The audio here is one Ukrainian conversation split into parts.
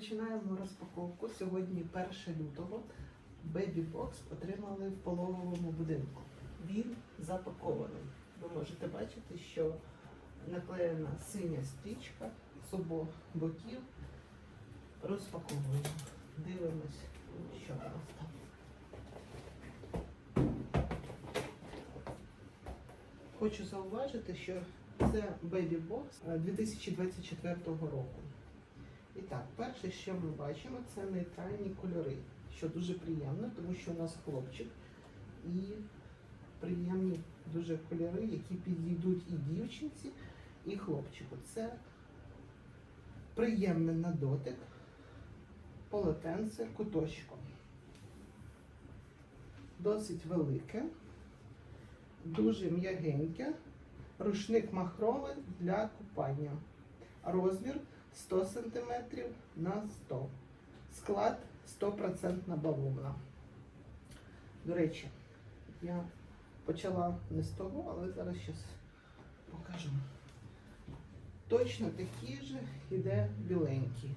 Починаємо розпаковку. Сьогодні 1 лютого. Бебі бокс отримали в пологовому будинку. Він запакований. Ви можете бачити, що наклеєна синя стрічка з обох боків. Розпаковуємо. Дивимось, що у нас там. Хочу зауважити, що це е, 2024 року. Так, перше, що ми бачимо, це нейтральні кольори, що дуже приємно, тому що у нас хлопчик і приємні дуже кольори, які підійдуть і дівчинці, і хлопчику. Це приємне на дотик, полотенце куточком. Досить велике, дуже м'ягеньке, рушник махровий для купання. Розмір 100 см на 100 Склад 100% бавовна. До речі, я почала не з того, але зараз щас покажу. Точно такий же іде біленький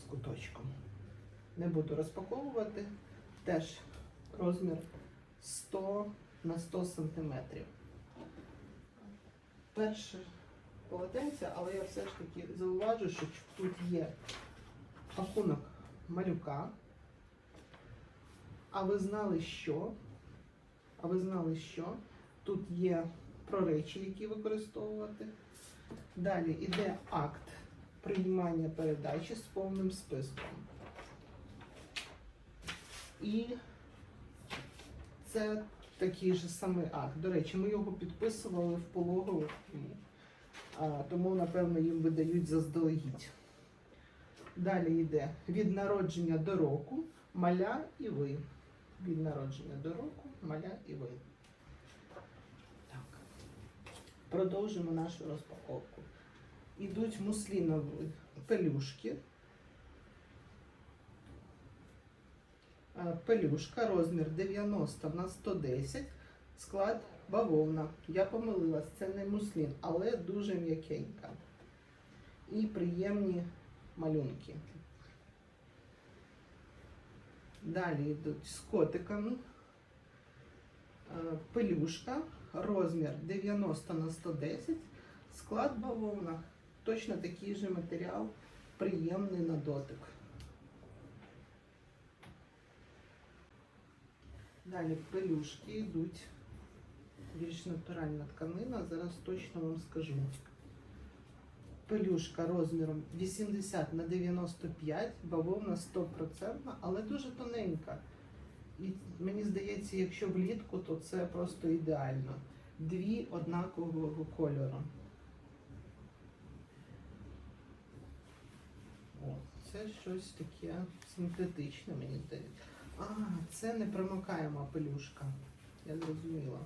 з куточком. Не буду розпаковувати. Теж розмір 100 на 100 см. Перше полотенця, але я все ж таки зауважу, що тут є пакунок малюка. А ви знали, що? А ви знали, що? Тут є про речі, які використовувати. Далі йде акт приймання передачі з повним списком. І це такий же самий акт. До речі, ми його підписували в пологовому. Тому, напевно, їм видають заздалегідь. Далі йде від народження до року, маля і ви. Від народження до року, маля і ви. Так. Продовжимо нашу розпаковку. Ідуть муслінові пелюшки. Пелюшка, розмір 90 на 110, склад бавовна. Я помилилась, це не муслін, але дуже м'якенька. І приємні малюнки. Далі йдуть з котиками. Е, Пелюшка, розмір 90 на 110, склад бавовна. Точно такий же матеріал, приємний на дотик. Далі пелюшки йдуть більш натуральна тканина, зараз точно вам скажу. Пелюшка розміром 80 на 95, бавовна 100%, але дуже тоненька. І мені здається, якщо влітку, то це просто ідеально. Дві однакового кольору. О, це щось таке синтетичне, мені здається. А, це непромокаєма пелюшка. Я зрозуміла.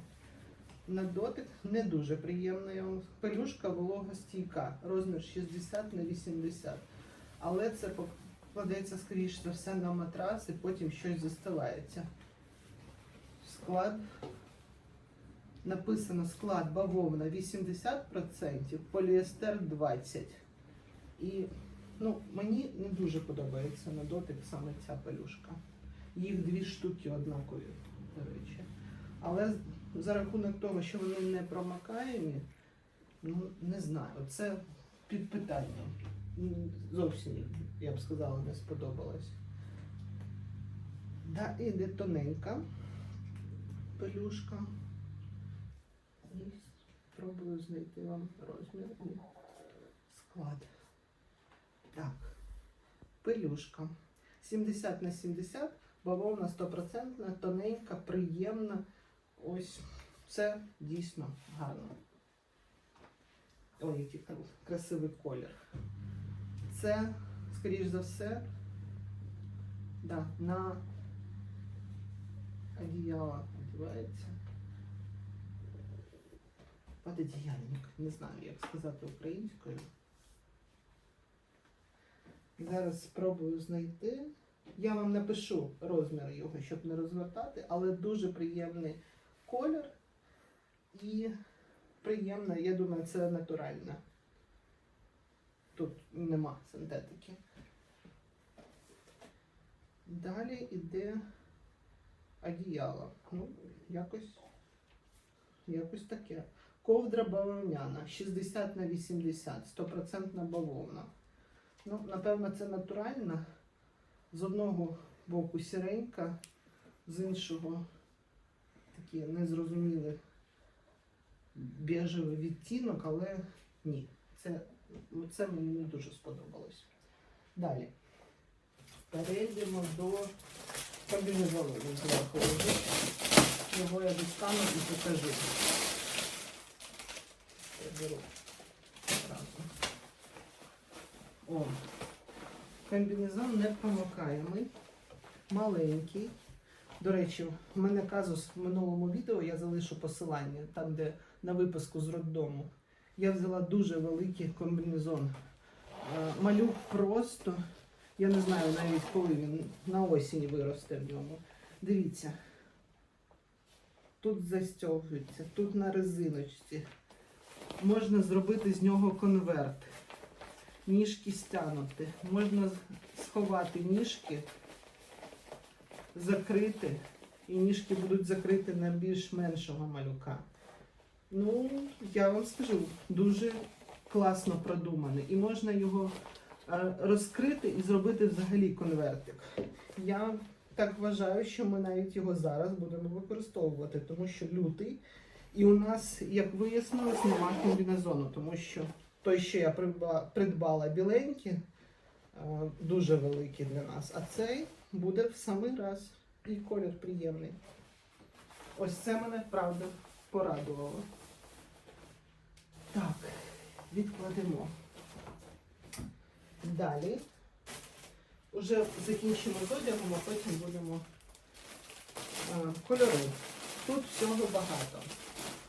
На дотик не дуже приємна. я вам- Пелюшка вологостійка, розмір 60 на 80. Але це покладеться, скоріш за все, на матрас і потім щось застилається. Склад. Написано склад бавовна 80%, поліестер 20%. І ну, мені не дуже подобається на дотик саме ця пелюшка. Їх дві штуки однакові, до речі. Але за рахунок того, що вони не промокаємі, ну не знаю. Це під питанням. Зовсім, я б сказала, не сподобалось. Да, іде тоненька пелюшка. І спробую знайти вам розмір і склад. Так, пелюшка. 70 на 70, бавовна 100%, тоненька, приємна. Ось це дійсно гарно. Ой, який красивий колір. Це, скоріш за все, да, на одіяло одягається. Пододіяльник. Не знаю, як сказати українською. Зараз спробую знайти. Я вам напишу розмір його, щоб не розвертати, але дуже приємний колір і приємна, я думаю, це натуральне. Тут нема синтетики. Далі йде одіяло. Ну, якось, якось таке. Ковдра бавовняна 60 на 80, 100% бавовна. Ну, напевно, це натуральна. З одного боку сіренька, з іншого такі незрозумілі біжевий відтінок, але ні. Це, це мені не дуже сподобалось. Далі. Перейдемо до комбінезону. Його я достану і покажу. Я беру. О, комбінезон непромокаємий, маленький. До речі, в мене казус в минулому відео, я залишу посилання, там, де на випуску з роддому. Я взяла дуже великий комбінезон. Е, Малюк просто, я не знаю навіть коли він на осінь виросте в ньому. Дивіться. Тут застягується, тут на резиночці. Можна зробити з нього конверт. Ніжки стягнути. Можна сховати ніжки, закрити, і ніжки будуть закриті на більш меншого малюка. Ну, я вам скажу, дуже класно продуманий. І можна його е, розкрити і зробити взагалі конвертик. Я так вважаю, що ми навіть його зараз будемо використовувати, тому що лютий. І у нас, як вияснилось, нема комбінезону, тому що той, що я придба- придбала біленький, е, дуже великий для нас. А цей буде в самий раз. І колір приємний. Ось це мене правда порадувало. Так, відкладемо. Далі. Уже закінчимо з одягом, а потім будемо а, кольори. Тут всього багато.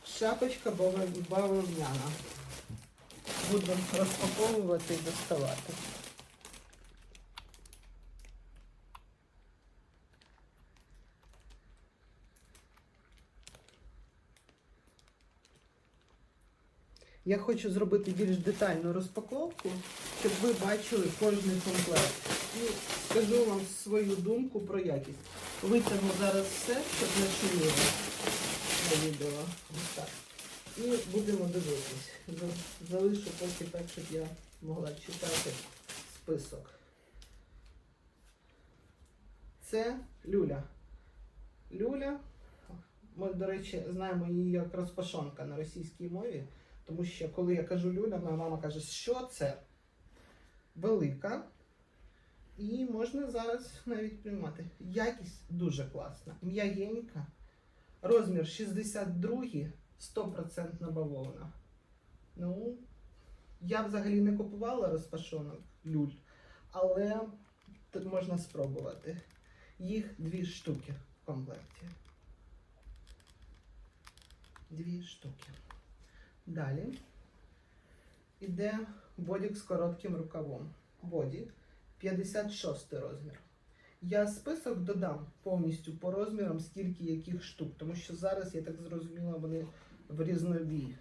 Шапочка бавов- бавовняна. Буду розпаковувати і доставати. Я хочу зробити більш детальну розпаковку, щоб ви бачили кожний комплект. І скажу вам свою думку про якість. Витягну зараз все, щоб шуміло на відео. Ось так. І будемо дивитись. Залишу поки так, щоб я могла читати список. Це люля. Люля. Ми, до речі, знаємо її як розпашонка на російській мові. Тому що коли я кажу люля, моя мама каже, що це велика. І можна зараз навіть приймати. Якість дуже класна. М'ягенька. Розмір 62, 100% бавовна. Ну, я взагалі не купувала розпашонок люль, але тут можна спробувати. Їх дві штуки в комплекті. Дві штуки. Далі іде бодік з коротким рукавом. Боді 56 розмір. Я список додам повністю по розмірам, скільки яких штук, тому що зараз, я так зрозуміла, вони в різнобій.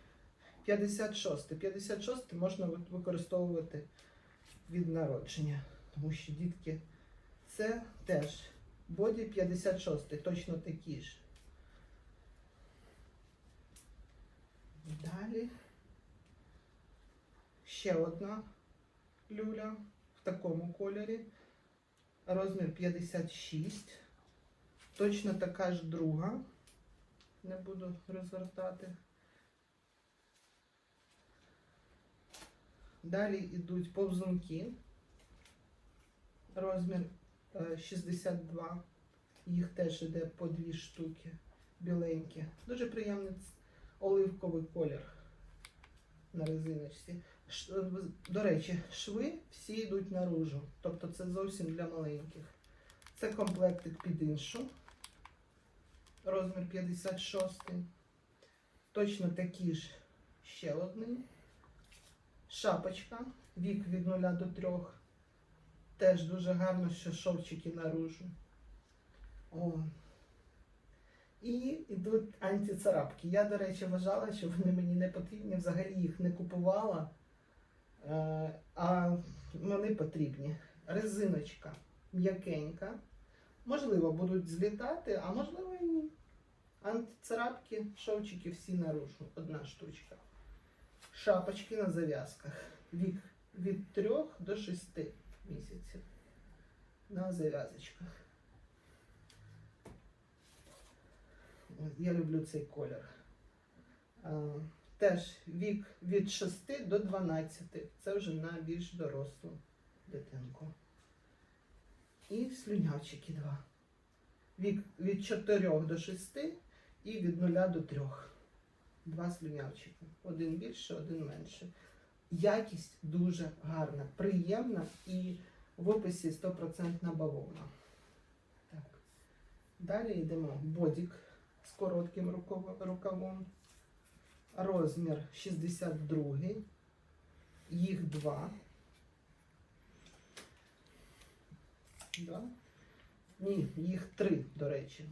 56. 56 можна використовувати від народження, тому що дітки це теж боді 56, точно такі ж. Далі ще одна люля в такому кольорі. Розмір 56. Точно така ж друга. Не буду розвертати. Далі йдуть повзунки. Розмір е, 62. Їх теж йде по дві штуки біленькі. Дуже приємний оливковий колір на резиночці. До речі, шви всі йдуть наружу. Тобто це зовсім для маленьких. Це комплектик під іншу. Розмір 56. Точно такі ж ще один. Шапочка. Вік від 0 до 3. Теж дуже гарно, що шовчики наружу. О. І йдуть антицарапки. Я, до речі, вважала, що вони мені не потрібні, взагалі їх не купувала. Е, а вони потрібні. Резиночка м'якенька. Можливо, будуть злітати, а можливо і ні. Антицарапки, шовчики всі наружу. Одна штучка. Шапочки на зав'язках. Вік від 3 до 6 місяців. На зав'язочках. Я люблю цей колір. Теж вік від 6 до 12. Це вже на більш дорослу дитинку. І слюнявчики два. Вік від 4 до 6 і від 0 до 3. Два слюнявчики. Один більше, один менше. Якість дуже гарна, приємна і в описі 100% бавовна. Так. Далі йдемо бодік з коротким рукавом. Розмір 62. Їх два. Да? Ні, їх три, до речі.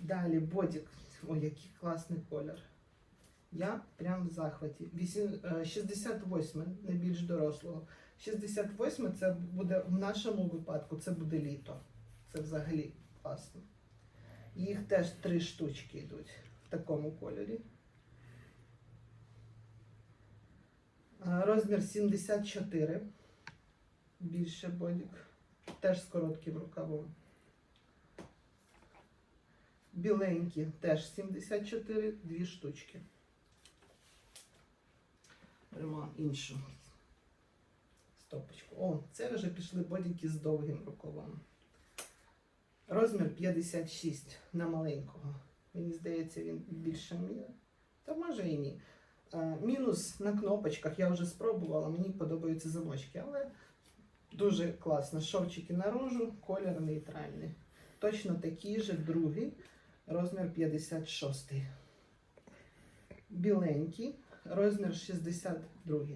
Далі бодік. Ой, який класний колір. Я прям в захваті. Вісім- е, 68 найбільш дорослого. 68 це буде в нашому випадку, це буде літо. Це взагалі класно. Їх теж три штучки йдуть в такому кольорі. Розмір 74. Більше бодік. Теж з коротким рукавом. Біленькі теж 74, дві штучки. Беремо іншу стопочку. О, це вже пішли бодіки з довгим рукавом. Розмір 56 на маленького. Мені здається, він більше міра. Та може і ні. Е, Мінус на кнопочках я вже спробувала, мені подобаються замочки, але дуже класно. Шовчики наружу, колір нейтральний. Точно такий же другий, розмір 56. Біленький, розмір 62.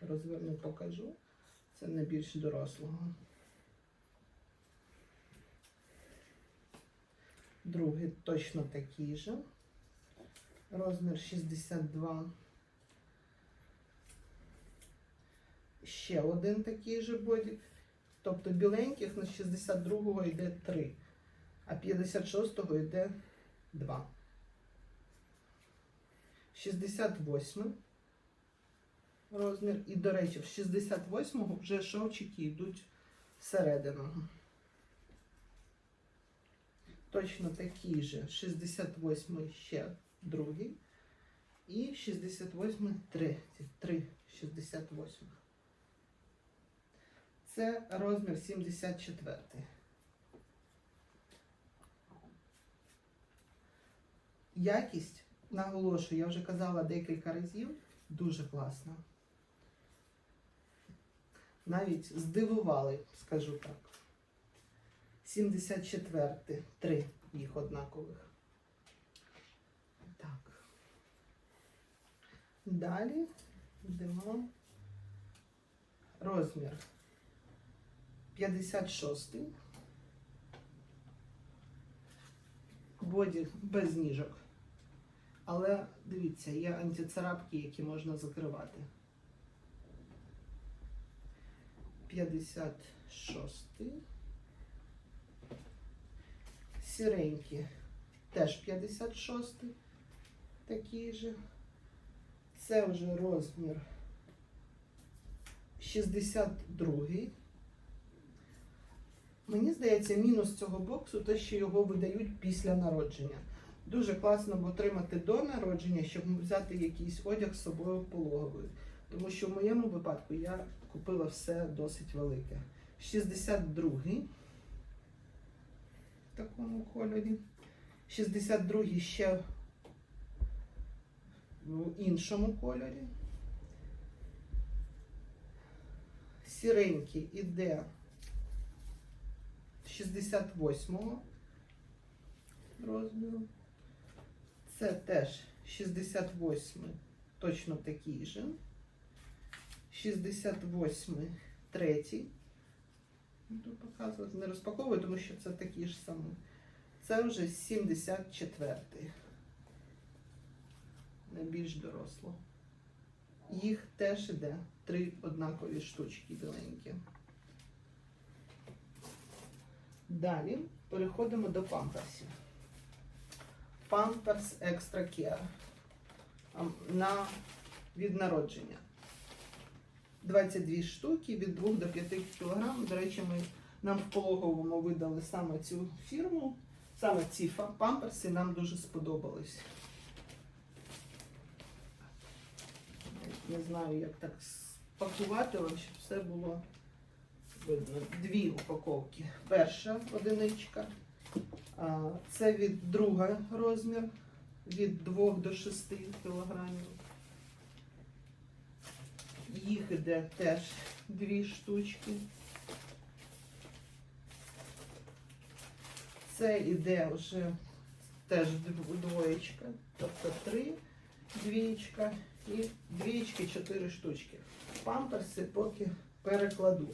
Розверну, покажу. Це не більш дорослого. Другий точно такий же. Розмір 62. Ще один такий же бодік. Тобто біленьких на 62-го йде 3, а 56-го йде 2. 68 розмір. І, до речі, в 68-го вже шовчики йдуть всередину. Точно такий же 68 ще другий. І 68 третій. 3 68. Це розмір 74. Якість, наголошую, я вже казала декілька разів, дуже класна. Навіть здивували, скажу так. 74 три їх однакових. Так. Далі йдемо. Розмір 56. Боді без ніжок. Але дивіться, є антицарапки, які можна закривати. 56. Сіренькі теж 56. Такий же. Це вже розмір 62. Мені здається, мінус цього боксу те, що його видають після народження. Дуже класно б отримати до народження, щоб взяти якийсь одяг з собою в пологовий. Тому що в моєму випадку я купила все досить велике. 62-й в такому кольорі. 62-й ще в іншому кольорі. Сіренький іде 68-го розміру. Це теж 68 точно такий же. 68 третій. Буду показувати, не розпаковую, тому що це такі ж самі. Це вже 74 найбільш доросло. Їх теж іде три однакові штучки біленькі. Далі переходимо до памперсів. Памперс Extra Care на від народження. 22 штуки від 2 до 5 кг. До речі, ми нам в пологовому видали саме цю фірму, саме ці памперси нам дуже сподобались. Не знаю, як так спакувати вам, щоб все було видно. Дві упаковки. Перша одиничка. Це від друга розмір, від 2 до 6 кілограмів. Їх іде теж дві штучки. Це іде вже теж двоєчка, тобто три двієчка і двієчки чотири штучки. Памперси поки перекладу,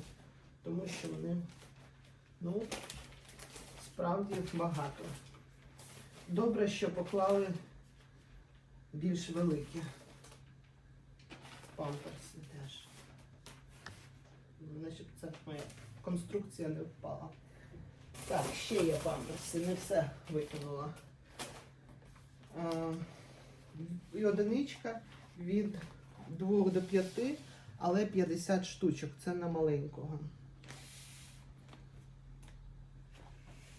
тому що вони, ну, справді багато. Добре, що поклали більш великі памперси теж. Щоб ця моя конструкція не впала. Так, ще є памперси, не все викинула. І одиничка від 2 до 5, але 50 штучок. Це на маленького.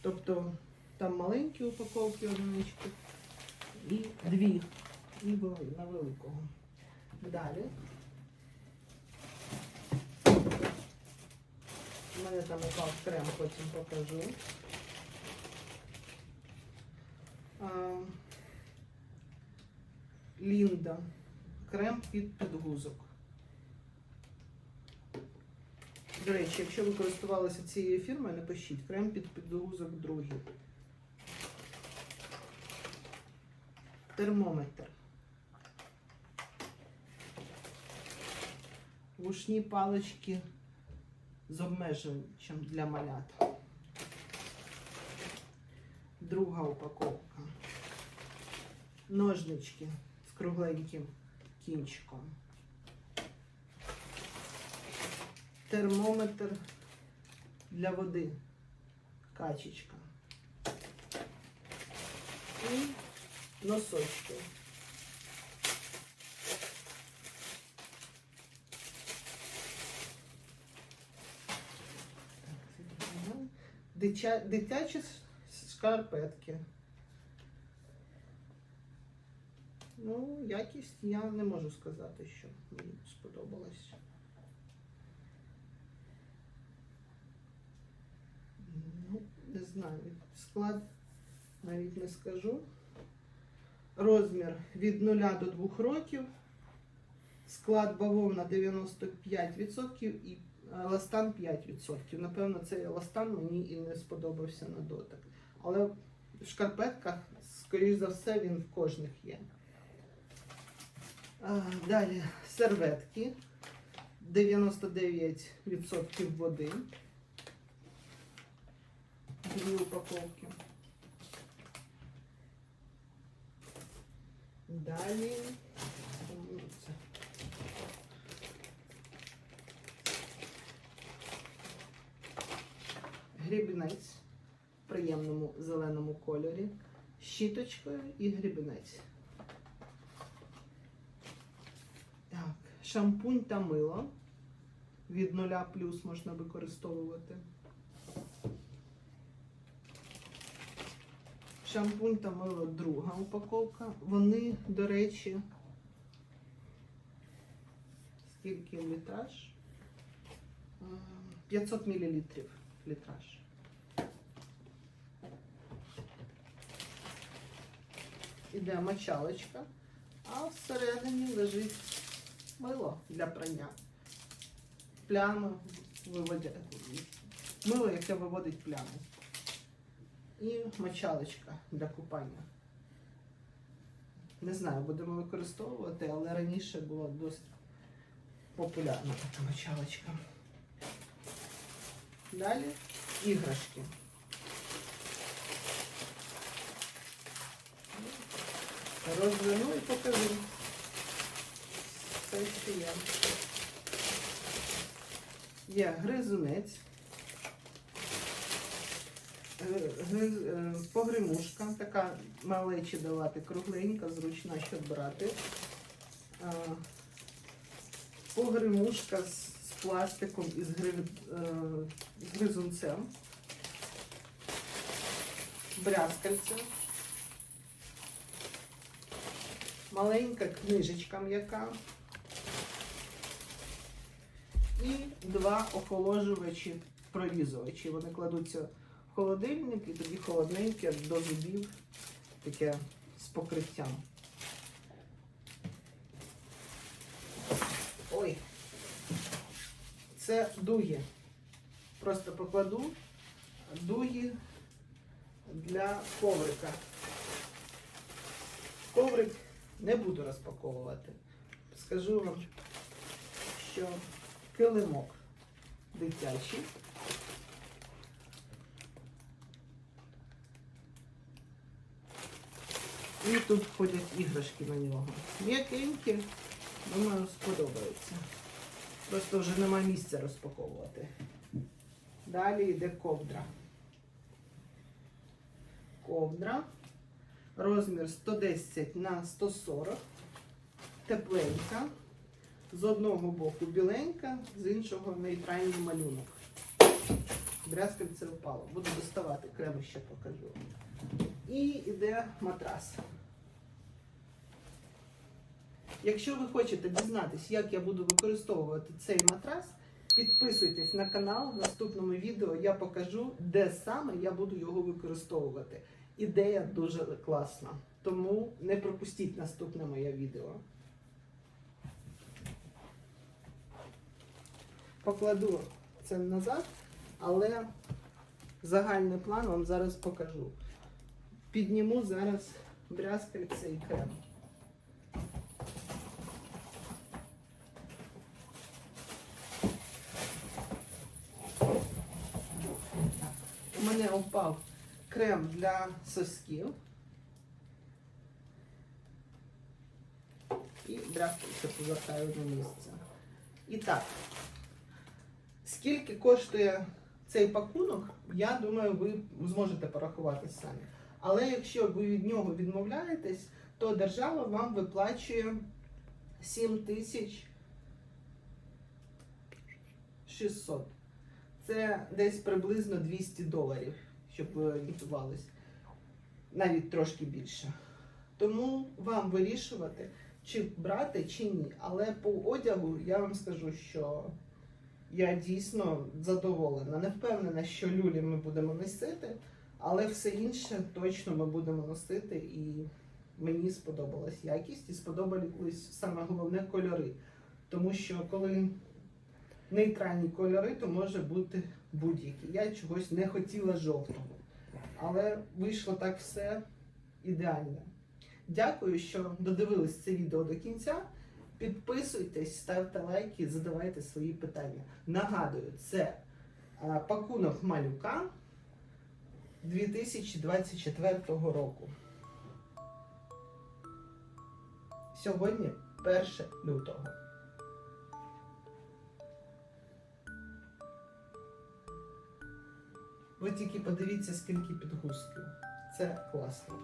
Тобто там маленькі упаковки одинички і дві. І на великого. Далі. У мене там упав крем, потім покажу. А, Лінда. Крем під підгузок. До речі, якщо ви користувалися цією фірмою, напишіть крем під підгузок другий. Термометр. Вушні палички з обмежувачем для малят. Друга упаковка. Ножнички з кругленьким кінчиком. Термометр для води. Качечка. І носочки. Дитя, дитячі с- шкарпетки. Ну, якість я не можу сказати, що мені сподобалось. Ну, не знаю, склад навіть не скажу. Розмір від 0 до 2 років. Склад бавовна 95% і еластан 5%. Напевно, цей еластан мені і не сподобався на дотик. Але в шкарпетках, скоріш за все, він в кожних є. Далі серветки. 99% води. Дві упаковки. Далі. Грібінець в приємному зеленому кольорі. Щіточкою і грібінець. Так, шампунь та мило. Від нуля плюс можна використовувати. Шампунь та мило друга упаковка. Вони, до речі, скільки літраж? Е, 500 мл літраж. Іде мочалочка, а всередині лежить мило для прання. Плями виводять. Мило, яке виводить плями. І мочалочка для купання. Не знаю, будемо використовувати, але раніше була досить популярна така мочалочка. Далі іграшки. Розверну і покажу. Це ще є? Є гризунець. Е, е, Погремушка, така малечі давати, кругленька, зручна, щоб брати. Е, Погремушка з, пластиком і з, гри- з гризунцем. Брязкальце. Маленька книжечка м'яка. І два охолоджувачі, прорізувачі. Вони кладуться холодильник і тоді холодненьке до зубів, таке з покриттям. Ой, це дуги. Просто покладу дуги для коврика. Коврик не буду розпаковувати. Скажу вам, що килимок дитячий. І тут входять іграшки на нього. М'якенькі, думаю, сподобається. Просто вже нема місця розпаковувати. Далі йде ковдра. Ковдра. Розмір 110 на 140. Тепленька. З одного боку біленька, з іншого нейтральний малюнок. Брязкальце впало. Буду доставати, крему ще покажу. І йде матрас. Якщо ви хочете дізнатись, як я буду використовувати цей матрас, підписуйтесь на канал. В наступному відео я покажу, де саме я буду його використовувати. Ідея дуже класна. Тому не пропустіть наступне моє відео. Покладу це назад, але загальний план вам зараз покажу. Підніму зараз брязкальце і крем. У мене упав крем для сосків. І брязкальце повертаю на місце. І так, скільки коштує цей пакунок, я думаю, ви зможете порахувати самі. Але якщо ви від нього відмовляєтесь, то держава вам виплачує 7 тисяч 600. Це десь приблизно 200 доларів, щоб ви орієнтувались. Навіть трошки більше. Тому вам вирішувати, чи брати, чи ні. Але по одягу я вам скажу, що я дійсно задоволена. Не впевнена, що люлі ми будемо носити, але все інше точно ми будемо носити. І мені сподобалась якість і сподобались саме головне кольори. Тому що коли нейтральні кольори, то може бути будь-які. Я чогось не хотіла жовтого. Але вийшло так все ідеально. Дякую, що додивились це відео до кінця. Підписуйтесь, ставте лайки, задавайте свої питання. Нагадую, це пакунок малюка 2024 року. Сьогодні 1 лютого. Ви тільки подивіться, скільки підгузків. Це класно.